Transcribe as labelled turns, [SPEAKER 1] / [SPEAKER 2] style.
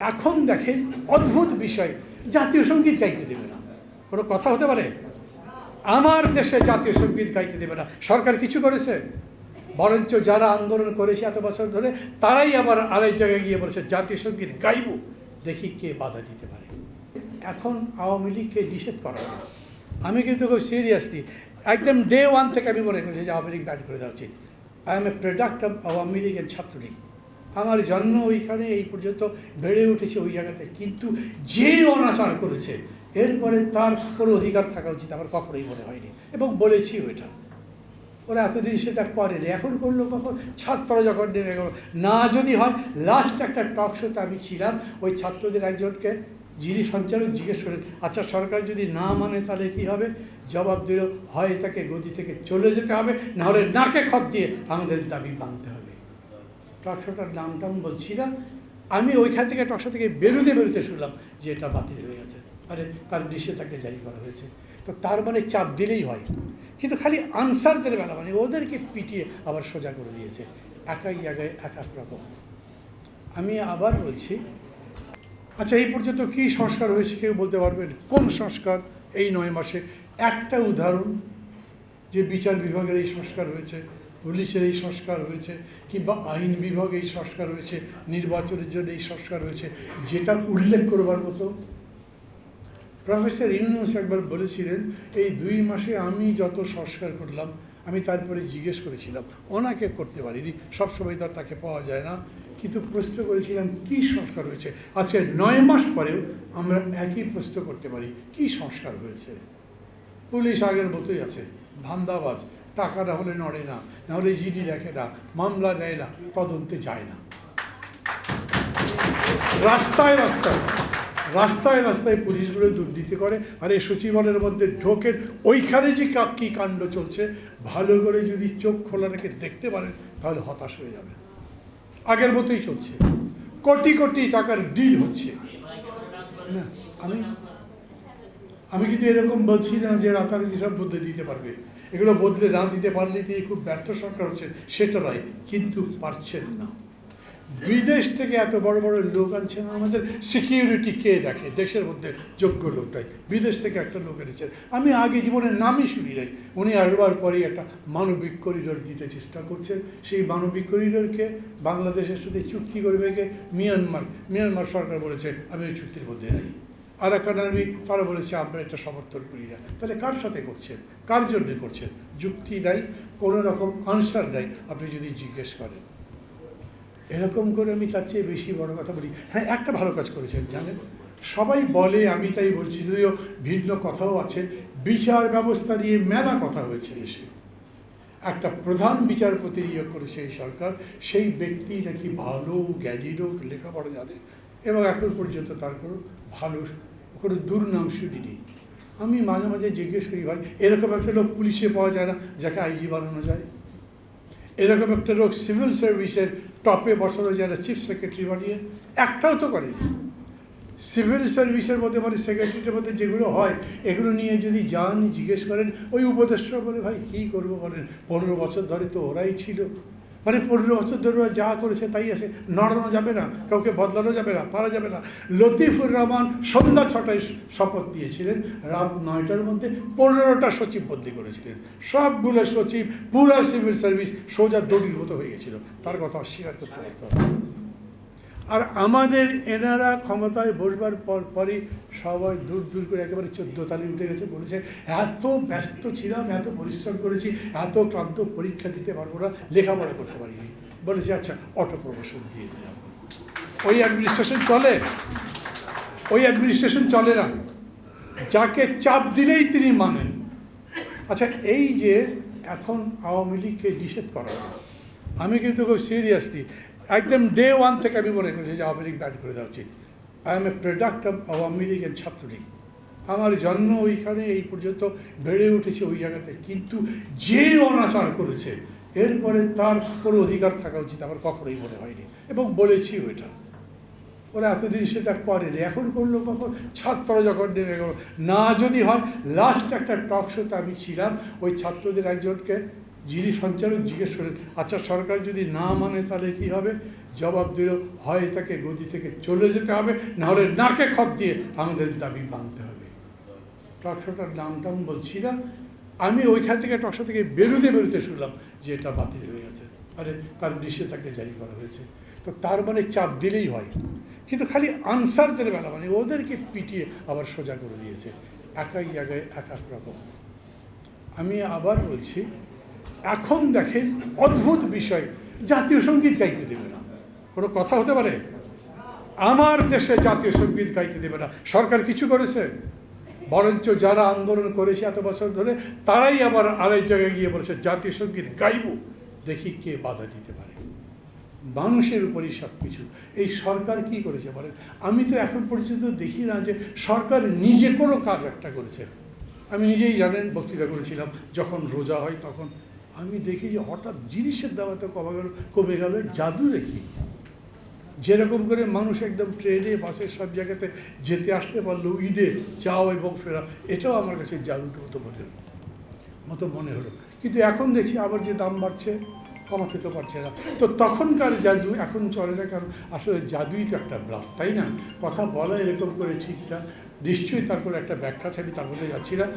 [SPEAKER 1] এখন দেখেন অদ্ভুত বিষয়, জাতীয় সংগীত গাইতে দেবে না। কোনো কথা হতে পারে? আমার দেশে জাতীয় সংগীত গাইতে দেবে না। সরকার কিছু করেছে? বরঞ্চ যারা আন্দোলন করেছে এত বছর ধরে, তারাই আবার আরেক জায়গায় গিয়ে বলেছে, জাতীয় সংগীত গাইব, দেখি কে বাধা দিতে পারে। এখন আওয়ামী লীগকে নিষেধ করা হবে আমি কিন্তু খুব সিরিয়াসলি একদম ডে ওয়ান থেকে আমি মনে করছি যে আওয়ামী লীগ ব্যান করে দেওয়া উচিত। I am a product of Awami League and Chhatra League. আমার জন্ম ওইখানে, এই পর্যন্ত বেড়ে উঠেছে ওই জায়গাতে। কিন্তু যে অনাচার করেছে, এরপরে তার কোনো অধিকার থাকা উচিত আমার কখনোই মনে হয়নি। এবং বলেছি ওইটা। ওরা এতদিন সেটা করেনি। এখন করল কখন? ছাত্ররা যখন নেমে গেল। না যদি হয় লাস্ট একটা টক শোতে আমি ছিলাম, ওই ছাত্রদের একজনকে যিনি সঞ্চালক জিজ্ঞেস করেন আচ্ছা সরকার যদি না মানে তাহলে কী হবে? জবাব দিল, হয়, তাকে গদি থেকে চলে যেতে হবে, নাহলে নাকে খত দিয়ে আমাদের দাবি মানতে হবে। টকশোটার নাম টাম বলছি না। আমি ওইখান থেকে টকশো থেকে বেরোতে বেরোতে শুনলাম যে এটা বাতিল হয়ে গেছে। মানে তার নিষেধাজ্ঞা জারি করা হয়েছে। তো তার মানে চাপ দিলেই হয়। কিন্তু খালি আনসারদের বেলা মানে ওদেরকে পিটিয়ে আবার সোজা করে দিয়েছে। এক এক জায়গায় এক এক রকম। আমি আবার বলছি আচ্ছা এই পর্যন্ত কী সংস্কার হয়েছে কেউ বলতে পারবেন? কোন সংস্কার এই নয় মাসে? একটা উদাহরণ যে বিচার বিভাগের এই সংস্কার হয়েছে। পুলিশের এই সংস্কার হয়েছে কিংবা আইন বিভাগে এই সংস্কার হয়েছে, নির্বাচনের জন্য এই সংস্কার হয়েছে, যেটা উল্লেখ করবার মতো। প্রফেসর ইউনুস একবার বলেছিলেন, এই দুই মাসে আমি যত সংস্কার করলাম, আমি তারপরে জিজ্ঞেস করেছিলাম, ওনাকে করতে পারিনি, সবসময় তো তাকে পাওয়া যায় না। কিন্তু প্রশ্ন করেছিলাম, কি সংস্কার হয়েছে? আজকে নয় মাস পরেও আমরা একই প্রশ্ন করতে পারি, কি সংস্কার হয়েছে? পুলিশ আগের মতোই আছে, ধান্দাবাজ টাকা না হলে নড়ে না নাহলে জিডি দেখে না, মামলা নেয় না, তদন্তে যায় না। রাস্তায় রাস্তায় রাস্তায় রাস্তায় পুলিশগুলো দুর্নীতি করে, আর এই সচিবালয়ের মধ্যে ঢোকের ওইখানে যে কা- কাণ্ড চলছে, ভালো করে যদি চোখ খোলা রেখে দেখতে পারেন, তাহলে হতাশ হয়ে যাবে আগের মতোই চলছে। কোটি কোটি টাকার ডিল হচ্ছে। না, আমি আমি কিন্তু এরকম বলছি না যে রাতারাতি সব বদলে দিতে পারবে। এগুলো বদলে না দিতে পারলে তিনি খুব ব্যর্থ সরকার হচ্ছে, সেটা নয়, কিন্তু পারছেন না। বিদেশ থেকে এত বড় বড় লোক আনছেন আমাদের সিকিউরিটি কে দেখে? দেশের মধ্যে যোগ্য লোকটাই বিদেশ থেকে একটা লোক এনেছেন। আমি আগে জীবনের নামই শুনি নাই। উনি আসবার পরেই একটা মানবিক করিডোর দিতে চেষ্টা করছেন। সেই মানবিক করিডোরকে বাংলাদেশের সাথে চুক্তি করবে মিয়ানমার। মিয়ানমার সরকার বলেছে, আমি ওই চুক্তির মধ্যে নাই। আরাকান আর্মি তারা বলেছে, আমরা এটা সমর্থন করি না। তাহলে কার সাথে করছেন? কার জন্যে করছেন? যুক্তি নাই, কোনো রকম আনসার নাই। আপনি যদি জিজ্ঞেস করেন। এরকম করে আমি তার চেয়ে বেশি বড় কথা বলি। হ্যাঁ একটা ভালো কাজ করেছেন, জানেন? সবাই বলে, আমি তাই বলছি, যদিও ভিন্ন কথাও আছে। বিচার ব্যবস্থা নিয়ে মেলা কথা হয়েছে দেশে। একটা প্রধান বিচারপতি নিয়োগ করেছে এই সরকার। সেই ব্যক্তি নাকি ভালো জ্ঞানী লোক, লেখাপড়া জানে। এবং এখন পর্যন্ত তার কোনো ভালো, কোনো দুর্নাম শুনিনি আমি মাঝে মাঝে জিজ্ঞেস করি, ভাই, এরকম একটা লোক পুলিশে পাওয়া যায় না, যাকে আইজি বানানো যায়? এরকম একটা লোক সিভিল সার্ভিসের টপে বসানো যায় না, চিফ সেক্রেটারি বানিয়ে। একটাও তো করেনি। সিভিল সার্ভিসের মধ্যে মানে সেক্রেটারির মধ্যে যেগুলো হয়, এগুলো নিয়ে যদি যান, জিজ্ঞেস করেন, ওই উপদেষ্টা বলে, ভাই, কী করব বলেন? পনেরো বছর ধরে তো ওরাই ছিল। মানে পনেরো বছর ধরে যা করেছে তাই আছে। নড়ানো যাবে না, কাউকে বদলানো যাবে না পারা যাবে না। লতিফুর রহমান সন্ধ্যা ছটায় শপথ দিয়েছিলেন রাত নয়টার মধ্যে পনেরোটা সচিব বদলি করেছিলেন। সবগুলো সচিব পুরা সিভিল সার্ভিস সোজা দড়ির মতো হয়ে গেছিল। তার কথা অস্বীকার করতে পারত আর আমাদের এনারা ক্ষমতায় বসবার পর পরই সবাই দূর দূর করে একেবারে চোদ্দ তালি উঠে গেছে, বলেছে, এত ব্যস্ত ছিলাম, এত পরিশ্রম করেছি, এত ক্লান্ত পরীক্ষা দিতে পারব না, লেখাপড়া করতে পারিনি। বলেছে আচ্ছা অটো প্রমোশন দিয়ে দিলাম। ওই অ্যাডমিনিস্ট্রেশন চলে, ওই অ্যাডমিনিস্ট্রেশন চলে না, যাকে চাপ দিলেই তিনি মানেন আচ্ছা এই যে এখন আওয়ামী লীগকে নিষেধ করা, আমি কিন্তু খুব সিরিয়াসলি একদম ডে ওয়ান থেকে আমি মনে করছি যে আওয়ামী লীগ ব্যান করে দেওয়া উচিত। I am a product of Awami League and Chhatra League. আমার জন্ম ওইখানে, এই পর্যন্ত বেড়ে উঠেছে ওই জায়গাতে। কিন্তু যে অনাচার করেছে, এরপরে তার কোনো অধিকার থাকা উচিত আমার কখনোই মনে হয়নি। এবং বলেছি ওইটা ওরা এতদিন সেটা করেনি। এখন করল কখন? ছাত্ররা যখন নেমে গেল। না যদি হয় লাস্ট একটা টক শোতে আমি ছিলাম, ওই ছাত্রদের একজনকে যিনি সঞ্চালক জিজ্ঞেস করেন আচ্ছা সরকার যদি না মানে তাহলে কী হবে? জবাব দিল, হয় তাকে গদি থেকে চলে যেতে হবে, নাহলে নাকে খত দিয়ে আমাদের দাবি মানতে হবে। টকশোটার নাম টাম বলছি না। আমি ওইখান থেকে টকশো থেকে বেরোতে বেরোতে শুনলাম যে এটা বাতিল হয়ে গেছে। আরে, তার নিষেধাজ্ঞা জারি করা হয়েছে। তো তার মানে চাপ দিলেই হয়। কিন্তু খালি আনসারদের বেলা মানে ওদেরকে পিটিয়ে আবার সোজা করে দিয়েছে। এক এক জায়গায় এক এক রকম। আমি আবার বলছি এখন দেখেন অদ্ভুত বিষয়। জাতীয় সংগীত গাইতে দেবে না। কোনো কথা হতে পারে? আমার দেশে জাতীয় সংগীত গাইতে দেবে না। সরকার কিছু করেছে? বরঞ্চ যারা আন্দোলন করেছে এত বছর ধরে, তারাই আবার আরেক জায়গায় গিয়ে বলেছে, জাতীয় সংগীত গাইব, দেখি কে বাধা দিতে পারে। মানুষের উপরই সব কিছু এই সরকার কি করেছে বলেন? আমি তো এখন পর্যন্ত দেখি না যে সরকার নিজে কোনো কাজ একটা করেছে। আমি নিজেই জানেন, বক্তৃতা করেছিলাম, যখন রোজা হয় তখন আমি দেখি যে হঠাৎ জিনিসের দাম এত কমে গেল কমে গেল জাদু দেখি। যেরকম করে মানুষ একদম ট্রেনে বাসে সব জায়গাতে যেতে আসতে পারল, ঈদে চাও এবং ফেরা, এটাও আমার কাছে জাদুর মতো মনে হলো, মতো মনে হলো। কিন্তু এখন দেখছি আবার যে দাম বাড়ছে, কমাতে তো পারছে না। তো তখনকার জাদু এখন চলে না, কারণ আসলে জাদুই তো একটা ব্লাফ তাই না? কথা বলা এরকম করে ঠিক না। নিশ্চয়ই তার করে একটা ব্যাখ্যা ছাড়ি তার মধ্যে যাচ্ছি না।